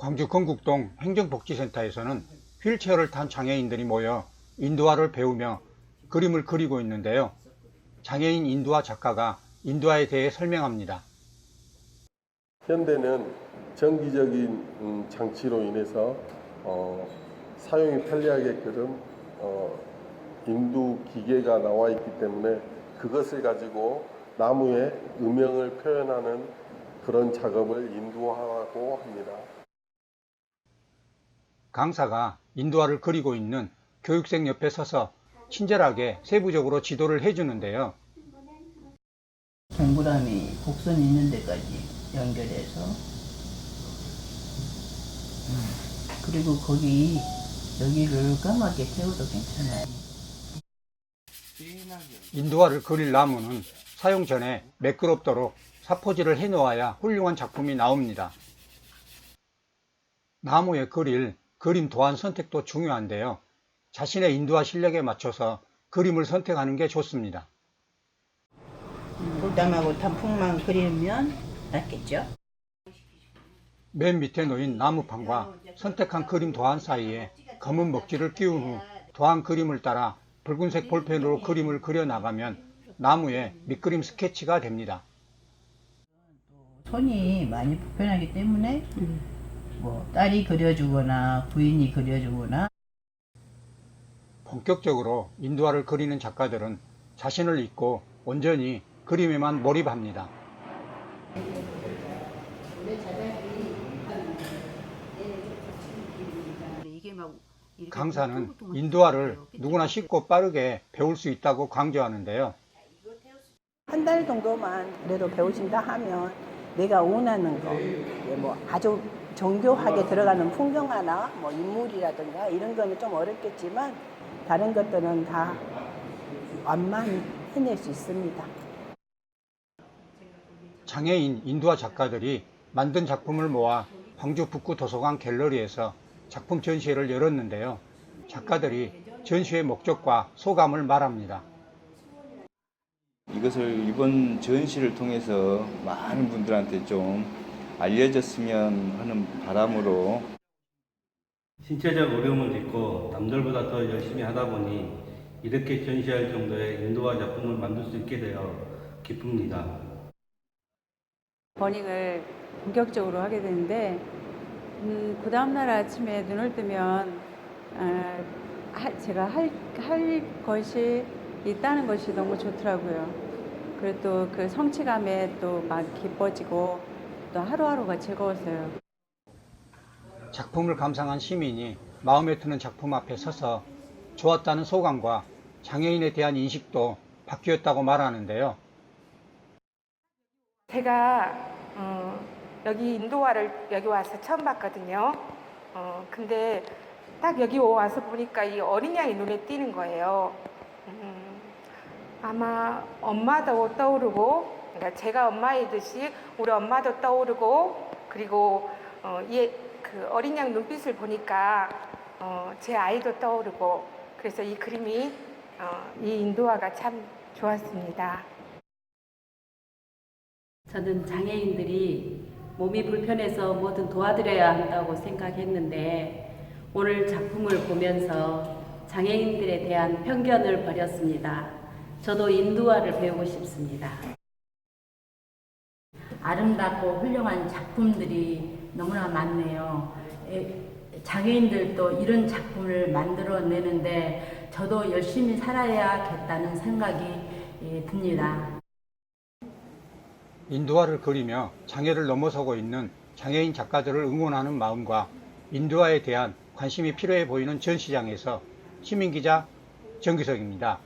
광주 건국동 행정복지센터에서는 휠체어를 탄 장애인들이 모여 인도화를 배우며 그림을 그리고 있는데요. 장애인 인도화 작가가 인도화에 대해 설명합니다. 현대는 정기적인 음, 장치로 인해서 어, 사용이 편리하게끔 어, 인두 기계가 나와 있기 때문에 그것을 가지고 나무의 음영을 표현하는 그런 작업을 인두화라고 합니다. 강사가 인도화를 그리고 있는 교육생 옆에 서서 친절하게 세부적으로 지도를 해주는데요. 동그라미 곡선 있는 데까지 연결해서 음, 그리고 거기 여기를 까맣게 태워도 괜찮아요. 인도화를 그릴 나무는 사용 전에 매끄럽도록 사포질을 해 놓아야 훌륭한 작품이 나옵니다. 나무에 그릴 그림 도안 선택도 중요한데요. 자신의 인도화 실력에 맞춰서 그림을 선택하는 게 좋습니다. 볼담하고 단풍만 그리면 낫겠죠? 맨 밑에 놓인 나무판과 선택한 그림 도안 사이에 검은 먹지를 끼운 후 도안 그림을 따라 붉은색 볼펜으로 그림을 그려 나가면 나무에 밑그림 스케치가 됩니다. 손이 많이 불편하기 때문에 뭐 딸이 그려주거나 부인이 그려주거나 본격적으로 인도화를 그리는 작가들은 자신을 잊고 온전히 그림에만 몰입합니다. 강사는 인도화를 누구나 쉽고 빠르게 배울 수 있다고 강조하는데요. 한 달 정도만 그래도 배우신다 하면 내가 원하는 거, 뭐 아주 정교하게 들어가는 풍경화나 뭐 인물이라든가 이런 거는 좀 어렵겠지만 다른 것들은 다 완만 해낼 수 있습니다. 장애인 인도화 작가들이 만든 작품을 모아 광주 북구 도서관 갤러리에서 작품 전시회를 열었는데요. 작가들이 전시회 목적과 소감을 말합니다. 이것을 이번 전시를 통해서 많은 분들한테 좀 알려졌으면 하는 바람으로 신체적 어려움을 딛고 남들보다 더 열심히 하다 보니 이렇게 전시할 정도의 인도화 작품을 만들 수 있게 되어 기쁩니다. 버닝을 본격적으로 하게 되는데 음, 그 다음날 아침에 눈을 뜨면 아, 하- 제가 할, 할 것이 있다는 것이 너무 좋더라고요. 그리고 또 그 성취감에 또 막 기뻐지고 또 하루하루가 즐거웠어요. 작품을 감상한 시민이 마음에 드는 작품 앞에 서서 좋았다는 소감과 장애인에 대한 인식도 바뀌었다고 말하는데요. 제가 어, 여기 인도화를 여기 와서 처음 봤거든요. 어, 근데 딱 여기 와서 보니까 이 어린 양이 눈에 띄는 거예요. 음, 아마 엄마도 떠오르고, 그러니까 제가 엄마이듯이 우리 엄마도 떠오르고, 그리고 어, 이그 어린 양 눈빛을 보니까 어, 제 아이도 떠오르고, 그래서 이 그림이 어, 이 인도화가 참 좋았습니다. 저는 장애인들이 몸이 불편해서 뭐든 도와드려야 한다고 생각했는데 오늘 작품을 보면서 장애인들에 대한 편견을 버렸습니다. 저도 인도화를 배우고 싶습니다. 아름답고 훌륭한 작품들이 너무나 많네요. 에, 장애인들도 이런 작품을 만들어내는데 저도 열심히 살아야겠다는 생각이 예, 듭니다. 인도화를 그리며 장애를 넘어서고 있는 장애인 작가들을 응원하는 마음과 인도화에 대한 관심이 필요해 보이는 전시장에서 시민기자 정기석입니다.